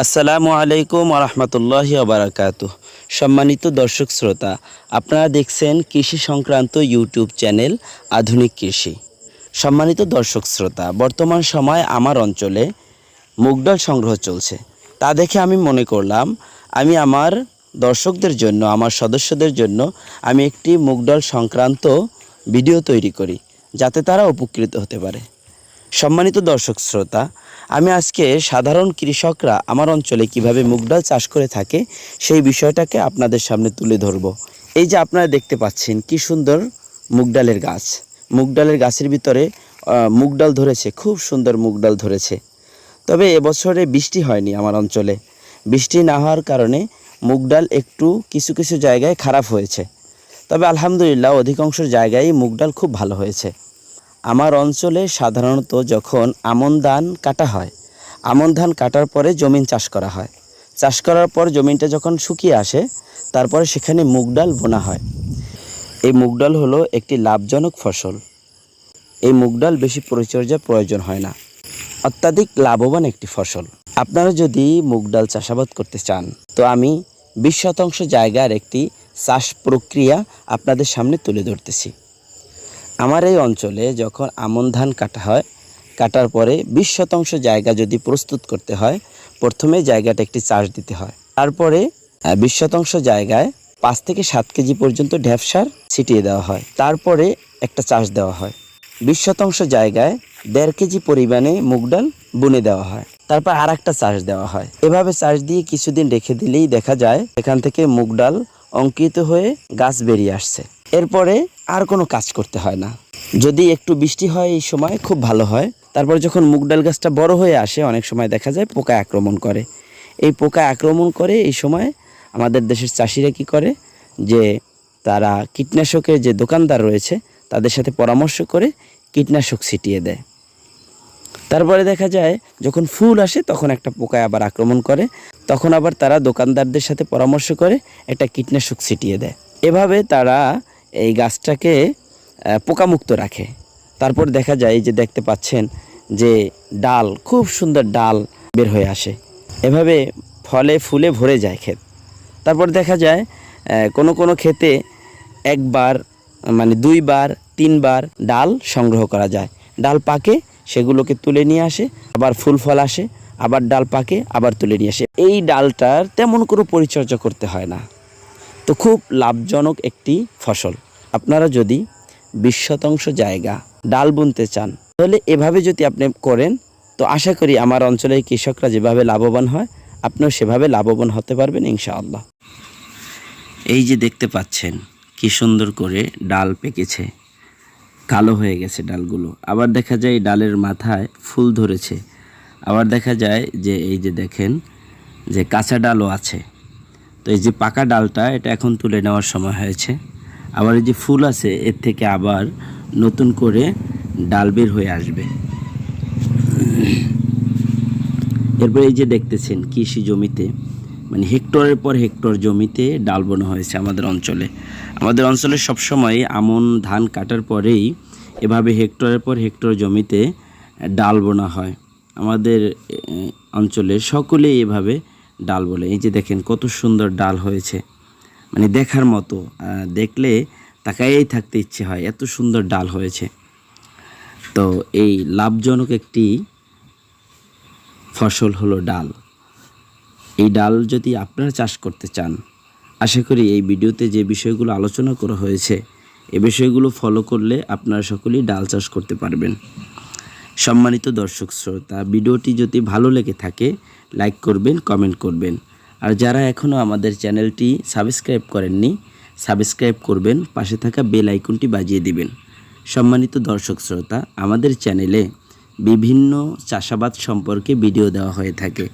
আসসালামু আলাইকুম রহমতুল্লাহ বারাকাত সম্মানিত দর্শক শ্রোতা, আপনারা দেখছেন কৃষি সংক্রান্ত ইউটিউব চ্যানেল আধুনিক কৃষি। সম্মানিত দর্শক শ্রোতা, বর্তমান সময় আমার অঞ্চলে মুগডাল সংগ্রহ চলছে। তা দেখে আমি মনে করলাম, আমি আমার দর্শকদের জন্য, আমার সদস্যদের জন্য আমি একটি মুগডাল সংক্রান্ত ভিডিও তৈরি করি, যাতে তারা উপকৃত হতে পারে। সম্মানিত দর্শক শ্রোতা, আমি আজকে সাধারণ কৃষকরা আমার অঞ্চলে কীভাবে মুগ ডাল চাষ করে থাকে সেই বিষয়টাকে আপনাদের সামনে তুলে ধরব। এই যে আপনারা দেখতে পাচ্ছেন কি সুন্দর মুগ ডালের গাছ। মুগ ডালের গাছের ভিতরে মুগ ডাল ধরেছে, খুব সুন্দর মুগ ডাল ধরেছে। তবে এবছরে বৃষ্টি হয়নি আমার অঞ্চলে। বৃষ্টি না হওয়ার কারণে মুগ ডাল একটু কিছু কিছু জায়গায় খারাপ হয়েছে। তবে আলহামদুলিল্লাহ অধিকাংশ জায়গায় মুগ ডাল খুব ভালো হয়েছে। আমার অঞ্চলে সাধারণত যখন আমন ধান কাটা হয়, আমন ধান কাটার পরে জমিন চাষ করা হয়। চাষ করার পর জমিনটা যখন শুকিয়ে আসে, তারপরে সেখানে মুগ ডাল বোনা হয়। এই মুগ ডাল হলো একটি লাভজনক ফসল। এই মুগ ডাল বেশি পরিচর্যার প্রয়োজন হয় না। অত্যাধিক লাভবান একটি ফসল। আপনারা যদি মুগ ডাল চাষাবাদ করতে চান, তো আমি বিশ শতাংশ জায়গার একটি চাষ প্রক্রিয়া আপনাদের সামনে তুলে ধরতেছি। আমার এই অঞ্চলে যখন আমন ধান কাটা হয়, কাটার পরে বিশ শতাংশ জায়গা যদি প্রস্তুত করতে হয়, প্রথমে জায়গাটা একটি চাষ দিতে হয়। তারপরে বিশ শতাংশ জায়গায় পাঁচ থেকে সাত কেজি পর্যন্ত ঢ্যাপ সার ছিটিয়ে দেওয়া হয়। তারপরে একটা চাষ দেওয়া হয়। বিশ শতাংশ জায়গায় দেড় কেজি পরিমাণে মুগ ডাল বুনে দেওয়া হয়। তারপর আর একটা চাষ দেওয়া হয়। এভাবে চাষ দিয়ে কিছুদিন রেখে দিলেই দেখা যায়, এখান থেকে মুগ ডাল অঙ্কিত হয়ে গাছ বেরিয়ে আসছে। এরপরে আর কোনো কাজ করতে হয় না। যদি একটু বৃষ্টি হয় এই সময়, খুব ভালো হয়। তারপর যখন মুগ ডাল গাছটা বড় হয়ে আসে, অনেক সময় দেখা যায় পোকা আক্রমণ করে। এই পোকা আক্রমণ করে এই সময় আমাদের দেশের চাষিরা কি করে? যে তারা কীটনাশকের যে দোকানদার রয়েছে, তাদের সাথে পরামর্শ করে কীটনাশক ছিটিয়ে দেয়। তারপরে দেখা যায়, যখন ফুল আসে, তখন একটা পোকায় আবার আক্রমণ করে। তখন আবার তারা দোকানদারদের সাথে পরামর্শ করে একটা কীটনাশক ছিটিয়ে দেয়। এভাবে তারা এই গাছটাকে পোকামুক্ত রাখে। তারপর দেখা যায় যে দেখতে পাচ্ছেন যে ডাল, খুব সুন্দর ডাল বের হয়ে আসে। এভাবে ফলে ফুলে ভরে যায় ক্ষেত। তারপর দেখা যায় কোনো কোনো ক্ষেতে একবার মানে দুইবার, তিনবার ডাল সংগ্রহ করা যায়। ডাল পাকে, সেগুলোকে তুলে নিয়ে আসে, আবার ফুল ফল আসে, আবার ডাল পাকে, আবার তুলে নিয়ে আসে। এই ডালটার তেমন কোনো পরিচর্যা করতে হয় না। তো খুব লাভজনক একটি ফসল। আপনারা যদি বিশ শতাংশ জায়গা ডাল বুনতে চান, তাহলে এভাবে যদি আপনি করেন, তো আশা করি আমার অঞ্চলের কৃষকরা যেভাবে লাভবান হয়, আপনিও সেভাবে লাভবান হতে পারবেন ইনশাআল্লাহ। এই যে দেখতে পাচ্ছেন, কি সুন্দর করে ডাল পেকেছে। কালো হয়ে গেছে ডালগুলো। আবার দেখা যায় ডালের মাথায় ফুল ধরেছে। আবার দেখা যায় যে, এই যে দেখেন, যে কাঁচা ডালও আছে। তো এই যে পাকা ডালটা, এটা এখন তুলে নেওয়ার সময় হয়েছে। আবার এই যে ফুল আছে, এর থেকে আবার নতুন করে ডাল বের হয়ে আসবে। এরপরে এই যে দেখতেছেন, কৃষি জমিতে মানে হেক্টরের পর হেক্টর জমিতে ডাল বোনা হয়েছে আমাদের অঞ্চলে। আমাদের অঞ্চলে সবসময় আমন ধান কাটার পরেই এভাবে হেক্টরের পর হেক্টর জমিতে ডাল বোনা হয়। আমাদের অঞ্চলে সকলেই এভাবে ডাল বলে। এই যে দেখেন কত সুন্দর ডাল হয়েছে। মানে দেখার মতো দেখলে তাকাইয়েই থাকতে ইচ্ছে হয়, এত সুন্দর ডাল হয়েছে। তো এই লাভজনক একটি ফসল হলো ডাল। এই ডাল যদি আপনারা চাষ করতে চান, আশা করি এই ভিডিওতে যে বিষয়গুলো আলোচনা করা হয়েছে এই বিষয়গুলো ফলো করলে আপনারা সকলেই ডাল চাষ করতে পারবেন। সম্মানিত দর্শক শ্রোতা, ভিডিওটি যদি ভালো লেগে থাকে, লাইক করবেন, কমেন্ট করবেন। আর যারা এখনও আমাদের চ্যানেলটি সাবস্ক্রাইব করেননি, সাবস্ক্রাইব করবেন, পাশে থাকা বেল আইকনটি বাজিয়ে দিবেন। সম্মানিত দর্শক শ্রোতা, আমাদের চ্যানেলে বিভিন্ন চাষাবাদ সম্পর্কে ভিডিও দেওয়া হয়ে থাকে।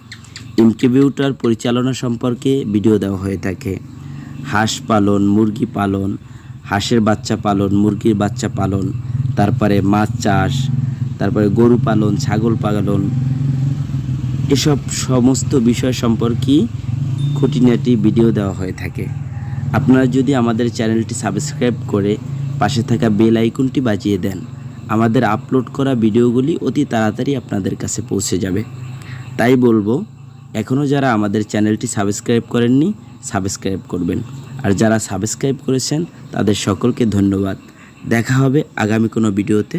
ইনকিউবেটর পরিচালনা সম্পর্কে ভিডিও দেওয়া হয়ে থাকে। হাঁস পালন, মুরগি পালন, হাঁসের বাচ্চা পালন, মুরগির বাচ্চা পালন, তারপরে মাছ চাষ তারপরে গরু পালন, ছাগল পালন, এসব সমস্ত বিষয় সম্পর্কে খুঁটিনাটি ভিডিও দেওয়া হয়ে থাকে। আপনারা যদি আমাদের চ্যানেলটি সাবস্ক্রাইব করে পাশে থাকা বেল আইকনটি বাজিয়ে দেন, আমাদের আপলোড করা ভিডিওগুলি অতি তাড়াতাড়ি আপনাদের কাছে পৌঁছে যাবে। তাই বলব এখনও যারা আমাদের চ্যানেলটি সাবস্ক্রাইব করেননি, সাবস্ক্রাইব করবেন। আর যারা সাবস্ক্রাইব করেছেন, তাদের সকলকে ধন্যবাদ। দেখা হবে আগামী কোনো ভিডিওতে।